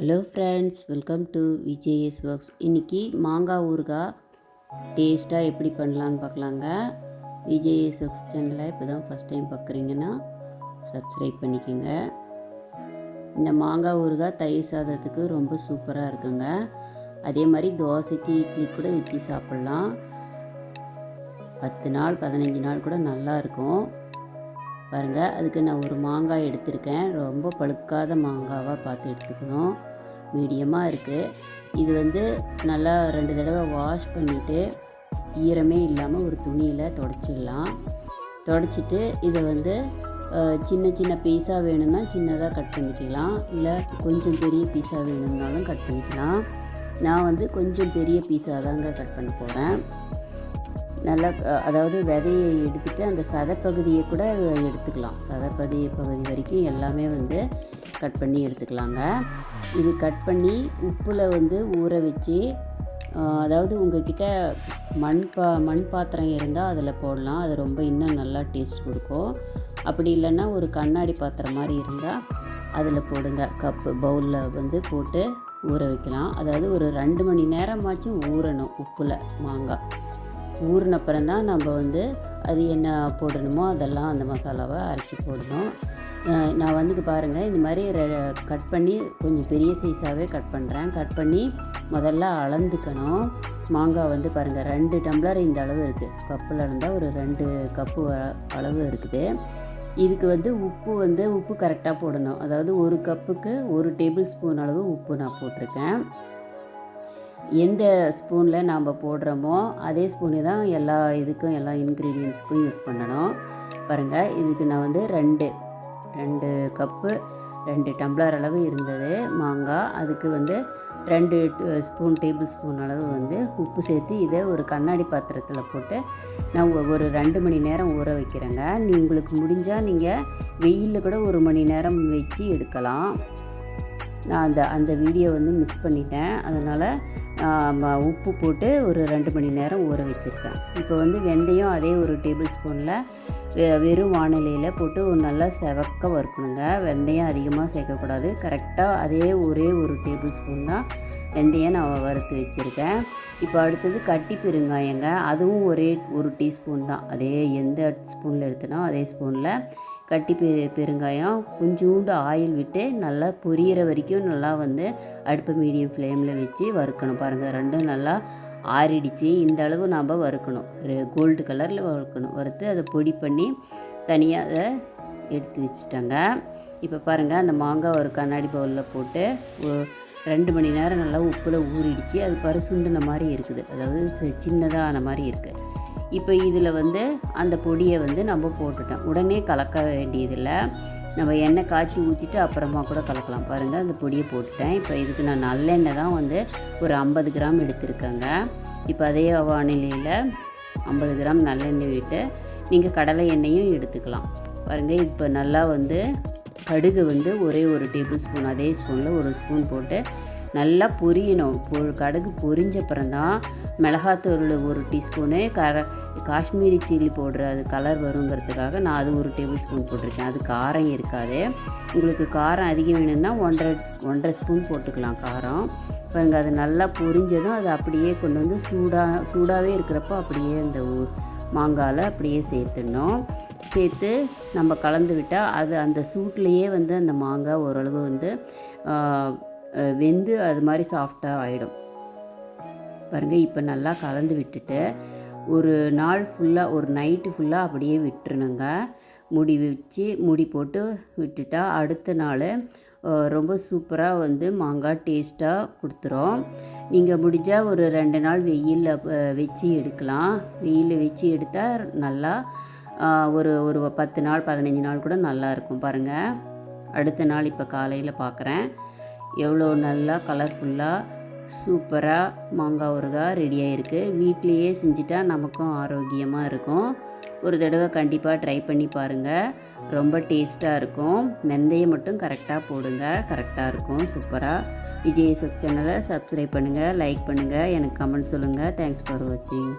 Hello friends welcome to VJS works இன்றைக்கி மாங்காய் ஊறுகாய் டேஸ்ட்டாக எப்படி பண்ணலான்னு பார்க்கலாங்க. விஜேஎஸ் ஒர்க்ஸ் சேனலை இப்போ தான் ஃபஸ்ட் டைம் பார்க்குறீங்கன்னா சப்ஸ்கிரைப் பண்ணிக்கோங்க. இந்த மாங்காய் ஊறுகாய் தயிர் சாதத்துக்கு ரொம்ப சூப்பராக இருக்குங்க. அதே மாதிரி தோசைக்கு இட்லி கூட ஊற்றி சாப்பிட்லாம். பத்து நாள் பதினஞ்சு நாள் கூட நல்லா இருக்கும். பாருங்கள் அதுக்கு நான் ஒரு மாங்காய் எடுத்திருக்கேன். ரொம்ப பழுக்காத மாங்காவாக பார்த்து எடுத்துக்கணும். மீடியமாக இருக்குது இது வந்து நல்லா ரெண்டு தடவை வாஷ் பண்ணிவிட்டு ஈரமே இல்லாமல் ஒரு துணியில் தொடச்சிடலாம். தொடச்சிட்டு இதை வந்து சின்ன சின்ன பீஸாக வேணும்னா சின்னதாக கட் பண்ணிக்கலாம். இல்லை கொஞ்சம் பெரிய பீஸாக வேணும்னாலும் கட் பண்ணிக்கலாம். நான் வந்து கொஞ்சம் பெரிய பீஸாக தாங்க கட் பண்ண போகிறேன் நல்லா அதாவது விதையை எடுத்துட்டு அந்த சதைப்பகுதியை கூட எடுத்துக்கலாம். சதைப்பகுதி பகுதி வரைக்கும் எல்லாமே வந்து கட் பண்ணி எடுத்துக்கலாங்க. இது கட் பண்ணி உப்பில் வந்து ஊற வச்சு அதாவது உங்ககிட்ட மண் பா மண் பாத்திரம் இருந்தால் அதில் போடலாம். அது ரொம்ப இன்னும் நல்லா டேஸ்ட் கொடுக்கும். அப்படி இல்லைன்னா ஒரு கண்ணாடி பாத்திரம் மாதிரி இருந்தால் அதில் போடுங்க. கப்பு பவுலில் வந்து போட்டு ஊற வைக்கலாம். அதாவது ஒரு ரெண்டு மணி நேரமாச்சும் ஊறணும் உப்பில் மாங்காய். ஊறினப்புறம் தான் நம்ம வந்து அது என்ன போடணுமோ அதெல்லாம் அந்த மசாலாவை அரைச்சி போடணும். நான் வந்து பாருங்கள் இந்த மாதிரி ரெ- கட் பண்ணி கொஞ்சம் பெரிய சைஸாகவே கட் பண்ணுறேன் கட் பண்ணி முதல்ல அளந்துக்கணும். மாங்காய் வந்து பாருங்கள் ரெண்டு டம்ளர் இந்த அளவு இருக்குது கப்பில் இருந்தால் ஒரு ரெண்டு கப்பு அளவு இருக்குது. இதுக்கு வந்து உப்பு வந்து உப்பு கரெக்டாக போடணும். அதாவது ஒரு கப்புக்கு ஒரு டேபிள் ஸ்பூன் அளவு உப்பு நான் போட்டிருக்கேன். எந்த ஸ்பூனில் நாம் போடுறோமோ அதே ஸ்பூனு தான் எல்லா இதுக்கும் எல்லா இன்க்ரீடியன்ஸுக்கும் யூஸ் பண்ணணும். பாருங்கள் இதுக்கு நான் வந்து ரெண்டு ரெண்டு கப்பு ரெண்டு டம்ளர் அளவு இருந்தது மாங்காய். அதுக்கு வந்து ரெண்டு ஸ்பூன் டேபிள் ஸ்பூன் அளவு வந்து உப்பு சேர்த்து இதை ஒரு கண்ணாடி பாத்திரத்தில் போட்டு நான் ஒரு ரெண்டு மணி நேரம் ஊற வைக்கிறேங்க. நீ உங்களுக்கு முடிஞ்சால் நீங்கள் வெயிலில் கூட ஒரு மணி நேரம் வச்சு எடுக்கலாம். நான் அந்த அந்த வீடியோ வந்து மிஸ் பண்ணிட்டேன். அதனால் உப்பு போட்டு ஒரு ரெண்டு மணி நேரம் ஊற வச்சுருக்கேன். இப்போ வந்து வெந்தயம் அதே ஒரு டேபிள் ஸ்பூனில் வெறும் வானிலையில் போட்டு ஒரு நல்லா செவக்க வறுக்கணுங்க. வெந்தயம் அதிகமாக சேர்க்கக்கூடாது. கரெக்டாக அதே ஒரே ஒரு டேபிள் ஸ்பூன் தான் வெந்தயம் நான் வறுத்து வச்சுருக்கேன். இப்போ அடுத்தது கட்டி பெருங்காயங்க. அதுவும் ஒரே ஒரு டீஸ்பூன் தான். அதே எந்த ஸ்பூனில் எடுத்தனோ அதே ஸ்பூனில் கட்டி பெ பெருங்காயம் கொஞ்சோண்டு ஆயில் விட்டு நல்லா பொரியிற வரைக்கும் நல்லா வந்து அடுப்பு மீடியம் ஃப்ளேமில் வச்சு வறுக்கணும் பாருங்கள் ரெண்டும் நல்லா ஆறிடுச்சு. இந்த அளவு நாம் வறுக்கணும். கோல்டு கலரில் வறுக்கணும். வறுத்து அதை பொடி பண்ணி தனியாக அதை எடுத்து வச்சுட்டாங்க. இப்போ பாருங்கள் அந்த மாங்காய் ஒரு கண்ணாடி பவுலில் போட்டு ரெண்டு மணி நேரம் நல்லா உப்பில் ஊறிடுச்சு. அது பரிசுண்டுன மாதிரி இருக்குது. அதாவது சின்னதாக ஆன மாதிரி இருக்குது இப்போ இதில் வந்து அந்த பொடியை வந்து நம்ம போட்டுட்டோம். உடனே கலக்க வேண்டியதில்லை. நம்ம எண்ணெய் காய்ச்சி ஊற்றிட்டு அப்புறமா கூட கலக்கலாம். பாருங்கள் அந்த பொடியை போட்டுட்டேன். இப்போ இதுக்கு நான் நல்லெண்ணெய் தான் வந்து ஒரு ஐம்பது கிராம் எடுத்திருக்கேங்க. இப்போ அதே வானிலையில் ஐம்பது கிராம் நல்லெண்ணெய் விட்டு நீங்கள் கடலை எண்ணெயும் எடுத்துக்கலாம். பாருங்கள் இப்போ நல்லா வந்து கடுகு வந்து ஒரே ஒரு டேபிள் ஸ்பூன் அதே ஸ்பூனில் ஒரு ஸ்பூன் போட்டு நல்லா பொரியணும். பொ கடுகு பொரிஞ்சப்புறம் தான் மிளகாத்தூள் ஒரு டீஸ்பூனு கர காஷ்மீரி சில்லி போடுற அது கலர் வருங்கிறதுக்காக நான் அது ஒரு டேபிள் ஸ்பூன் போட்டிருக்கேன். அது காரம் இருக்காது. உங்களுக்கு காரம் அதிகம் வேணும்னா ஒன்றரை ஒன்றரை ஸ்பூன் போட்டுக்கலாம் காரம். பாருங்க அது நல்லா பொரிஞ்சதும் அது அப்படியே கொண்டு வந்து சூடாக சூடாகவே இருக்கிறப்போ அப்படியே அந்த ஊ- மாங்காயில் அப்படியே சேர்த்துடணும். சேர்த்து நம்ம கலந்து விட்டால் அது அந்த சூட்லேயே வந்து அந்த மாங்காய் ஓரளவு வந்து வெந்து அது மாதிரி சாஃப்டாக ஆகிடும் பாருங்கள் இப்போ நல்லா கலந்து விட்டுட்டு ஒரு நாள் ஃபுல்லாக ஒரு நைட்டு ஃபுல்லாக அப்படியே விட்டுருணுங்க முடி வச்சு முடி போட்டு விட்டுட்டா அடுத்த நாள் ரொம்ப சூப்பராக வந்து மாங்காய் டேஸ்ட்டாக கொடுத்துரும். நீங்கள் முடிஞ்சால் ஒரு ரெண்டு நாள் வெயிலில் வச்சு எடுக்கலாம். வெயிலில் வச்சு எடுத்தால் நல்லா ஒரு ஒரு பத்து நாள் பதினஞ்சு நாள் கூட நல்லா இருக்கும் பாருங்கள் அடுத்த நாள் இப்போ காலையில் பார்க்குறேன் எவ்வளோ நல்லா கலர்ஃபுல்லாக சூப்பராக மாங்காய் ஊறுகாய் ரெடியாக இருக்குது வீட்லேயே செஞ்சுட்டா நமக்கும் ஆரோக்கியமாக இருக்கும். ஒரு தடவை கண்டிப்பாக ட்ரை பண்ணி பாருங்கள் ரொம்ப டேஸ்ட்டாக இருக்கும். வெந்தயம் மட்டும் கரெக்டாக போடுங்க. கரெக்டாக இருக்கும். சூப்பராக விஜய் சக் சேனலை சப்ஸ்கிரைப் பண்ணுங்கள் லைக் பண்ணுங்கள் எனக்கு கமெண்ட் சொல்லுங்கள் தேங்க்ஸ் ஃபார் வாட்சிங்